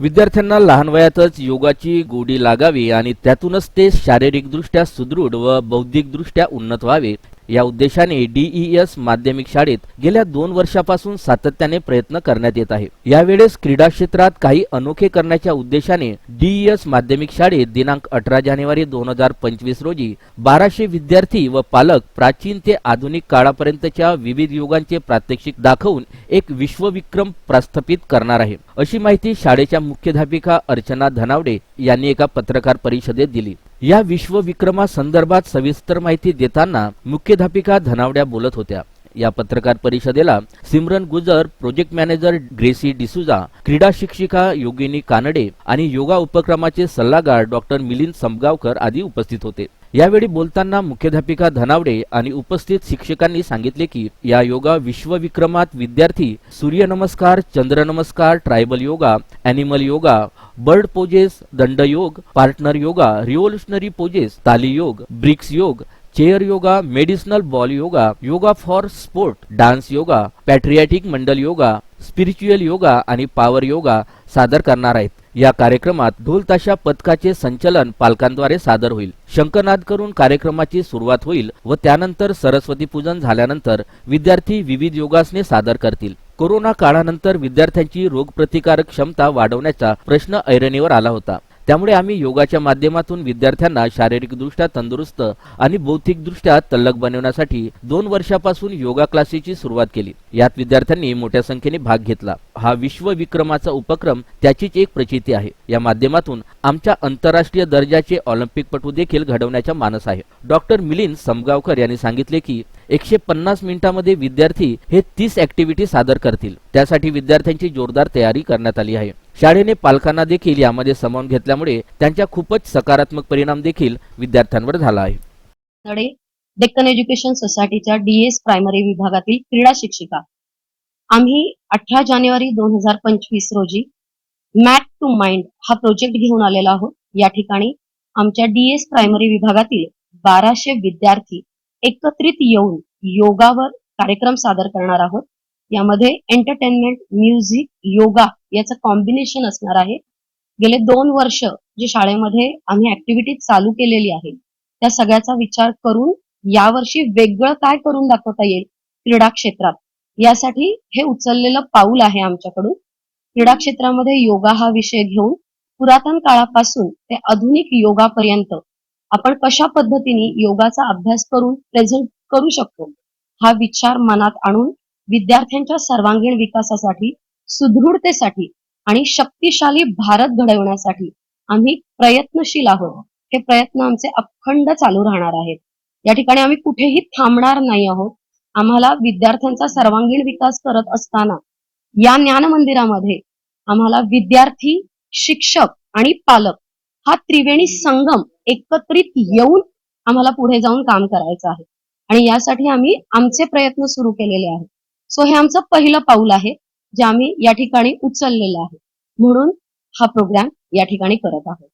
विद्यार्थ्यांना लहान वयातच योगाची गोडी लागावी आणि त्यातूनच ते शारीरिकदृष्ट्या सुदृढ व बौद्धिकदृष्ट्या उन्नत व्हावे. या उद्देशाने डीईएस माध्यमिक शाळेत गेल्या दोन वर्षापासून सातत्याने प्रयत्न करण्यात येत आहे. यावेळेस क्रीडा क्षेत्रात काही अनोखे करण्याच्या उद्देशाने डीईएस माध्यमिक शाळेत दिनांक अठरा जानेवारी दोन हजार पंचवीस रोजी बाराशे विद्यार्थी व पालक प्राचीन ते आधुनिक काळापर्यंतच्या विविध युगांचे प्रात्यक्षिक दाखवून एक विश्वविक्रम प्रस्थापित करणार आहे. अशी माहिती शाळेच्या मुख्याध्यापिका अर्चना धनावडे यांनी एका पत्रकार परिषदेत दिली. या विश्वविक्रमा संदर्भात सविस्तर माहिती देताना मुख्याध्यापिका धनावड्या बोलत होत्या. या पत्रकार परिषदेला Simran Gujar project manager grasserie D'Souza क्रीडा शिक्षिका योगिनी कानडे आणि योगा उपक्रमाचे सल्लागार डॉक्टर मिलिंद समगावकर आदी उपस्थित होते. यावेळी बोलताना मुख्याध्यापिका धनावडे आणि उपस्थित शिक्षकांनी सांगितले की या योगा विश्वविक्रमात विद्यार्थी सूर्यनमस्कार चंद्रनमस्कार tribal yoga animal yoga bird poses दंडयोग partner yoga revolutionary poses ताली योग ब्रिक्स योग chair yoga medicinal ball yoga yoga for sport dance yoga patriotic Mandal yoga spiritual yoga आणि पॉवर योगा सादर करणार आहेत. या कार्यक्रमात ढोलताशा पथकाचे संचलन पालकांद्वारे सादर होईल. शंकरनाद करून कार्यक्रमाची सुरुवात होईल व त्यानंतर सरस्वती पूजन झाल्यानंतर विद्यार्थी विविध योगासने सादर करतील. कोरोना काळानंतर विद्यार्थ्यांची रोगप्रतिकारक क्षमता वाढवण्याचा प्रश्न ऐरणीवर आला होता. त्यामुळे आम्ही योगाच्या माध्यमातून विद्यार्थ्यांना शारीरिकदृष्ट्या तंदुरुस्त आणि बौद्धिकदृष्ट्या तल्लक बनवण्यासाठी दोन वर्षापासून योगा क्लासेसची सुरुवात केली. यात विद्यार्थ्यांनी मोठ्या संख्येने भाग घेतला. हा विश्वविक्रमाचा उपक्रम त्याचीच एक प्रचिती आहे. या माध्यमातून आमच्या आंतरराष्ट्रीय दर्जाचे ऑलिम्पिकपटू देखील घडवण्याचा मानस आहे. डॉक्टर मिलिंद समगावकर यांनी सांगितले की एकशे पन्नास मिनिटांमध्ये विद्यार्थी हे तीस ऍक्टिव्हिटी सादर करतील. त्यासाठी विद्यार्थ्यांची जोरदार तयारी करण्यात आली आहे. शाळेने पालकांना देखील यामध्ये सामावून घेतल्यामुळे त्यांच्या खूपच सकारात्मक परिणाम देखील विद्यार्थ्यांवर झाला आहे. डेक्कन एज्युकेशन सोसायटीच्या डीएस प्रायमरी विभागातील क्रीडा शिक्षिका. आम्ही अठरा जानेवारी दोन हजार पंचवीस रोजी मॅट टू माइंड हा प्रोजेक्ट घेऊन आलेला आहोत. या ठिकाणी आमच्या डीएस प्रायमरी विभागातील बाराशे विद्यार्थी एकत्रित येऊन योगावर कार्यक्रम सादर करणार आहोत. यामध्ये एंटरटेनमेंट म्युझिक योगा याचं कॉम्बिनेशन असणार आहे. गेले दोन वर्ष जे शाळेमध्ये आम्ही ऍक्टिव्हिटी चालू केलेली आहे त्या सगळ्याचा विचार करून यावर्षी वेगळं काय करून दाखवता येईल क्रीडा क्षेत्रात? यासाठी हे उचललेलं पाऊल आहे आमच्याकडून. क्रीडा क्षेत्रामध्ये योगा हा विषय घेऊन पुरातन काळापासून ते आधुनिक योगापर्यंत आपण कशा पद्धतीने योगाचा अभ्यास करून प्रेझेंट करू शकतो. हा विचार मनात आणून विद्यार्थ्यांच्या सर्वांगीण विकासासाठी सुदृढतेसाठी आणि शक्तिशाली भारत घडवण्यासाठी आम्ही प्रयत्नशील आहोत. हे प्रयत्न आमचे अखंड चालू राहणार आहेत. या ठिकाणी आम्ही कुठेही थांबणार नाही आहोत. आम्हाला विद्यार्थ्यांचा सर्वांगीण विकास करत असताना या ज्ञान मंदिरामध्ये आम्हाला विद्यार्थी शिक्षक आणि पालक हा त्रिवेणी संगम एकत्रित येऊन आम्हाला पुढे जाऊन काम करायचं आहे. आणि यासाठी आम्ही आमचे प्रयत्न सुरू केलेले आहेत. सो हे आमचं पहिलं पाऊल आहे जे आम्ही या ठिकाणी उचललेलं आहे. म्हणून हा प्रोग्राम या ठिकाणी करत आहोत.